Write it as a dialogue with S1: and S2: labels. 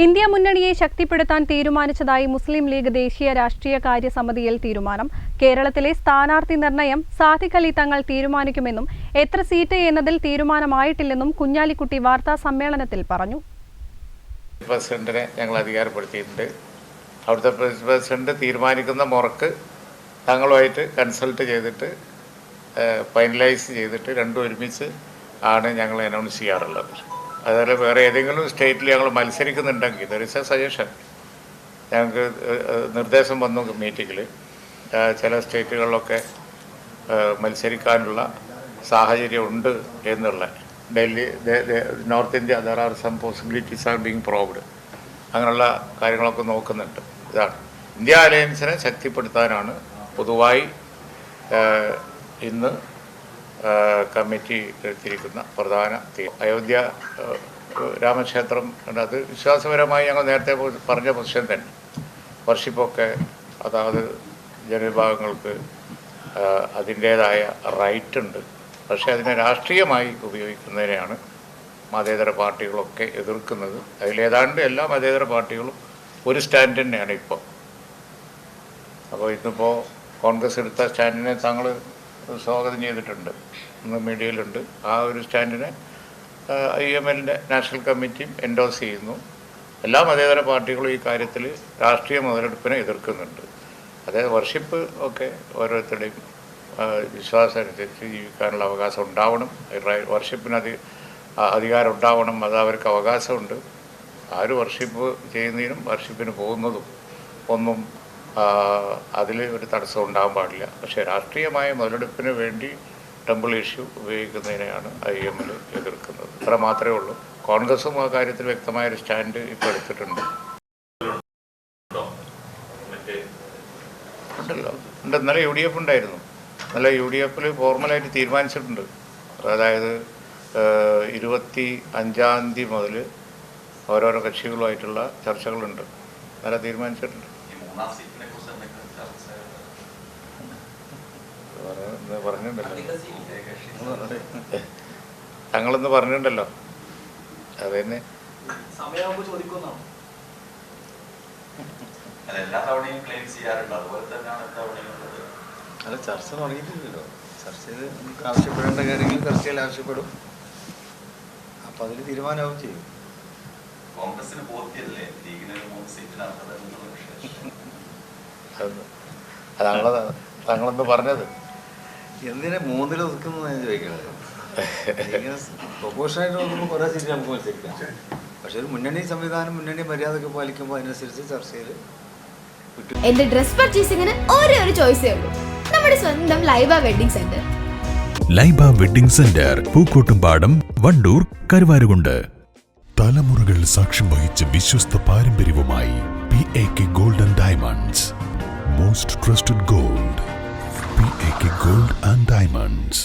S1: India മുന്നണിയെ ശക്തിപ്പെടുത്താൻ തീരുമാനിച്ചതായി മുസ്ലിം league ദേശീയ രാഷ്ട്രീയ കാര്യ സമിതിയിൽ തീരുമാനം. കേരളത്തിലെ സ്ഥാനാർത്ഥി നിർണയം അലി തങ്ങൾ തീരുമാനിക്കുമെന്നും എത്ര സീറ്റ് എന്നതിൽ തീരുമാനമായിട്ടില്ലെന്നും കുഞ്ഞാലിക്കുട്ടി വാർത്താ സമ്മേളനത്തിൽ പറഞ്ഞു.
S2: പ്രസിഡന്റിനെ ഞങ്ങൾ അധികാരപ്പെടുത്തിയിട്ടുണ്ട്. അവിടുത്തെ പ്രസ് പ്രസിഡന്റ് തീരുമാനിക്കുന്ന മുറക്ക് തങ്ങളുമായിട്ട് കൺസൾട്ട് ചെയ്തിട്ട് ഫൈനലൈസ് ചെയ്തിട്ട് രണ്ടും ഒരുമിച്ച് ആണ് ഞങ്ങൾ അനൗൺസ് ചെയ്യാറുള്ളത്. അതുപോലെ വേറെ ഏതെങ്കിലും സ്റ്റേറ്റിൽ ഞങ്ങൾ മത്സരിക്കുന്നുണ്ടെങ്കിൽ ദർ ഇസ് എ സജഷൻ ഞങ്ങൾക്ക് നിർദ്ദേശം വന്നു മീറ്റിങ്ങിൽ. ചില സ്റ്റേറ്റുകളിലൊക്കെ മത്സരിക്കാനുള്ള സാഹചര്യം ഉണ്ട് എന്നുള്ള. Delhi north India there are some possibilities are being probed അങ്ങനെയുള്ള കാര്യങ്ങളൊക്കെ നോക്കുന്നുണ്ട്. ഇതാണ്. ഇന്ത്യ അലയൻസിനെ ശക്തിപ്പെടുത്താനാണ് പൊതുവായി ഇന്ന് കമ്മിറ്റി എടുത്തിരിക്കുന്ന പ്രധാന അയോധ്യ രാമക്ഷേത്രം അത് വിശ്വാസപരമായി ഞങ്ങൾ നേരത്തെ പറഞ്ഞ പൊസിഷൻ തന്നെ. വർഷിപ്പൊക്കെ അതാത് ജനവിഭാഗങ്ങൾക്ക് അതിന്റേതായ റൈറ്റ് ഉണ്ട്. പക്ഷേ അതിനെ രാഷ്ട്രീയമായി ഉപയോഗിക്കുന്നതിനെയാണ് മതേതര പാർട്ടികളൊക്കെ എതിർക്കുന്നത്. അതിലേതാണ്ട് എല്ലാ മതേതര പാർട്ടികളും ഒരു സ്റ്റാൻഡ് തന്നെയാണ് ഇപ്പോൾ. അപ്പോൾ ഇന്നിപ്പോൾ കോൺഗ്രസ് എടുത്ത സ്റ്റാൻഡിനെ താങ്കൾ സ്വാഗതം ചെയ്തിട്ടുണ്ട്. മീഡിയയിലുണ്ട്. ആ ഒരു സ്റ്റാൻഡിനെ ഐ എം എല്ലിന്റെ നാഷണൽ കമ്മിറ്റിയും എൻഡോസ് ചെയ്യുന്നു. എല്ലാ മതേതര പാർട്ടികളും ഈ കാര്യത്തിൽ രാഷ്ട്രീയ മുതലെടുപ്പിനെ എതിർക്കുന്നുണ്ട്. അതായത് വർഷിപ്പ് ഒക്കെ ഓരോരുത്തരുടെയും ആ, വിശ്വാസം അനുസരിച്ച് ജീവിക്കാനുള്ള അവകാശം ഉണ്ടാവണം. വർഷിപ്പിന് ആ, അധികാരം ഉണ്ടാവണം. അത് അവർക്ക് അവകാശമുണ്ട്. ആര് വർഷിപ്പ് ചെയ്യുന്നതിനും വർഷിപ്പിന് പോകുന്നതും ഒന്നും അതിൽ ഒരു തടസ്സം ഉണ്ടാകാൻ പാടില്ല. പക്ഷേ രാഷ്ട്രീയമായ മുതലെടുപ്പിന് വേണ്ടി ടെമ്പിൾ ഇഷ്യൂ ഉപയോഗിക്കുന്നതിനെയാണ് ഐ എം എൽ എതിർക്കുന്നത്. അത്ര മാത്രമേ ഉള്ളൂ. കോൺഗ്രസും ആ കാര്യത്തിൽ വ്യക്തമായ ഒരു സ്റ്റാൻഡ് ഇപ്പോൾ എടുത്തിട്ടുണ്ട്. ഉണ്ടല്ലോ. ഉണ്ട്. ഇന്നലെ യു ഡി എഫ് ഉണ്ടായിരുന്നു. ഇന്നലെ യു ഡി എഫിൽ ഫോർമലായിട്ട് തീരുമാനിച്ചിട്ടുണ്ട്. അതായത് ഇരുപത്തി അഞ്ചാം തീയതി മുതൽ ഓരോരോ കക്ഷികളുമായിട്ടുള്ള ചർച്ചകളുണ്ട്. ഇന്നലെ തീരുമാനിച്ചിട്ടുണ്ട്. പറഞ്ഞിട്ടുണ്ടല്ലോ തങ്ങളെന്ന് പറഞ്ഞിട്ടുണ്ടല്ലോ. അത് തന്നെ
S3: അല്ല,
S4: ചർച്ച തുടങ്ങിയിട്ടില്ലല്ലോ. ചർച്ച ചെയ്ത് നമുക്ക് ആവശ്യപ്പെടേണ്ട കാര്യങ്ങൾ ചർച്ചയിൽ ആവശ്യപ്പെടും. അപ്പൊ അതിൽ തീരുമാനമാവും ചെയ്യും.
S3: കോൺഗ്രസിന് ബോധ്യല്ലേ ലീഗിന് മൂന്ന് സീറ്റിനാണ്
S2: അതാണല്ലോ തങ്ങളെന്ന് പറഞ്ഞത്?
S4: എന്തിനാ മൂന്നിൽ ഒതുക്കുന്നത് ചോദിക്കുന്നത് ചോദിക്കണത്? പ്രൊപ്പോഷനായിട്ട് നോക്കുമ്പോൾ കുറേ സീറ്റ് നമുക്ക് മത്സരിക്കാം. പക്ഷെ ഒരു മുന്നണി സംവിധാനം മുന്നണി മര്യാദയൊക്കെ പാലിക്കുമ്പോൾ അതിനനുസരിച്ച് ചർച്ചയിൽ
S5: എന്റെ ഡ്രസ് പർച്ചേസിംഗിന് ഒരേ ഒരു ചോയ്സേ ഉള്ളൂ. നമ്മുടെ സ്വന്തം Laiba wedding centre.
S6: Laiba wedding centre Pookkottumpadam Wandoor Karuvarakundu. തലമുറകൾ സാക്ഷ്യം വഹിച്ച വിശ്വസ്ത പാരമ്പര്യവുമായി P A K golden diamonds most trusted gold P A K gold and diamonds